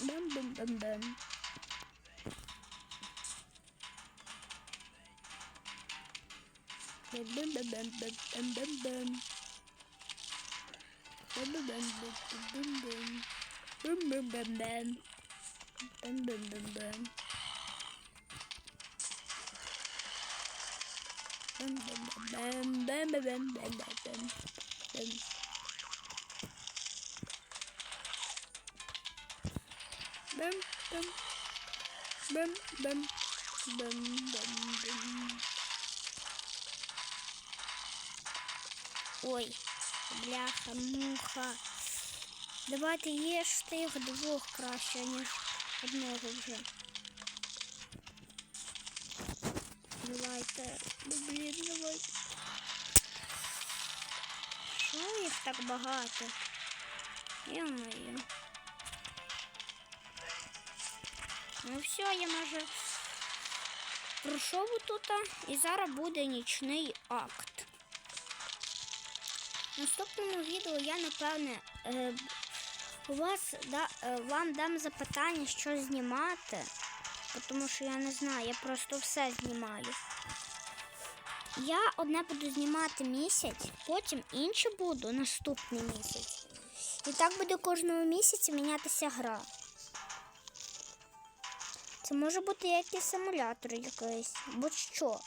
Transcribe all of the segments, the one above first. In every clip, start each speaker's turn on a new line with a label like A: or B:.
A: Bım bım bım bım. Bım bım bım bım bım bım bım. Bım bım bım bım bım. Bım bım bım bım. Bım bım bım bım. Bım bım bım bım bım bım bım bım. Бем, бем, бем, бем, бем, бем, бем. Ой, бляха, муха. Давайте їжте їх двох краще, ніж одного вже. Давайте. Ну, блін, давай. Що їх так багато? Йо-моє. Ну все, я майже пройшов тут, і зараз буде нічний акт. В наступному відео я, напевне, е, у вас да, е, вам дам запитання, що знімати, тому що я не знаю, я просто все знімаю. Я одне буду знімати місяць, потім інше буду наступний місяць. І так буде кожного місяця мінятися гра. Це може бути якийсь симулятор якийсь, будь-що.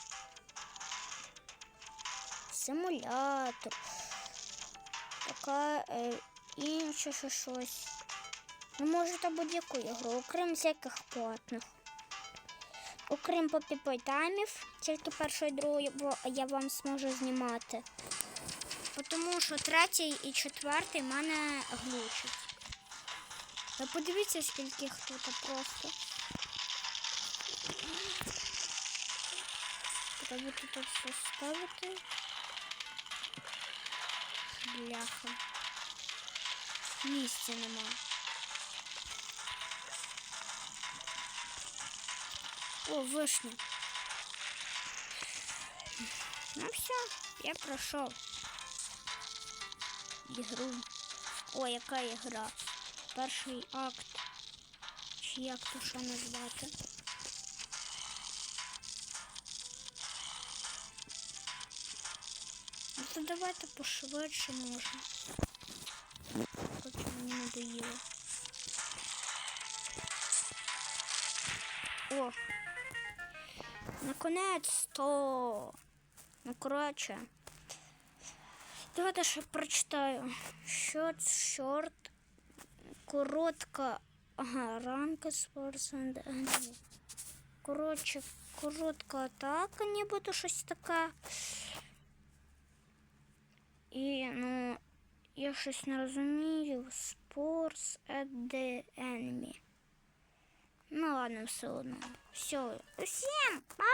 A: Симулятор. Така е, інша ще щось. Ну, можете будь-яку ігру, окрім всяких платних. Окрім попіпой таймів, тільки першої і другої, я вам зможу знімати. Тому що третій і четвертий в мене глючить. Ви подивіться, скільки їх тут просто. Треба тут все ставити. Бляха. Місця нема. О, вишня. Ну все, я пройшов. Ігру. О, яка ігра? Перший акт. Чи як то що назвати? Ну давайте пошвидше можна. Поки мені надоїло. О! Наконець-то! Ну, коротше. Давайте ще прочитаю. Short, short, коротка. Ага, ранка спортсмен. Коротше, коротка атака, нібито щось таке. І, ну, щось не розумію. Sports at. Ну ладно, все одно. Все. Всім пока!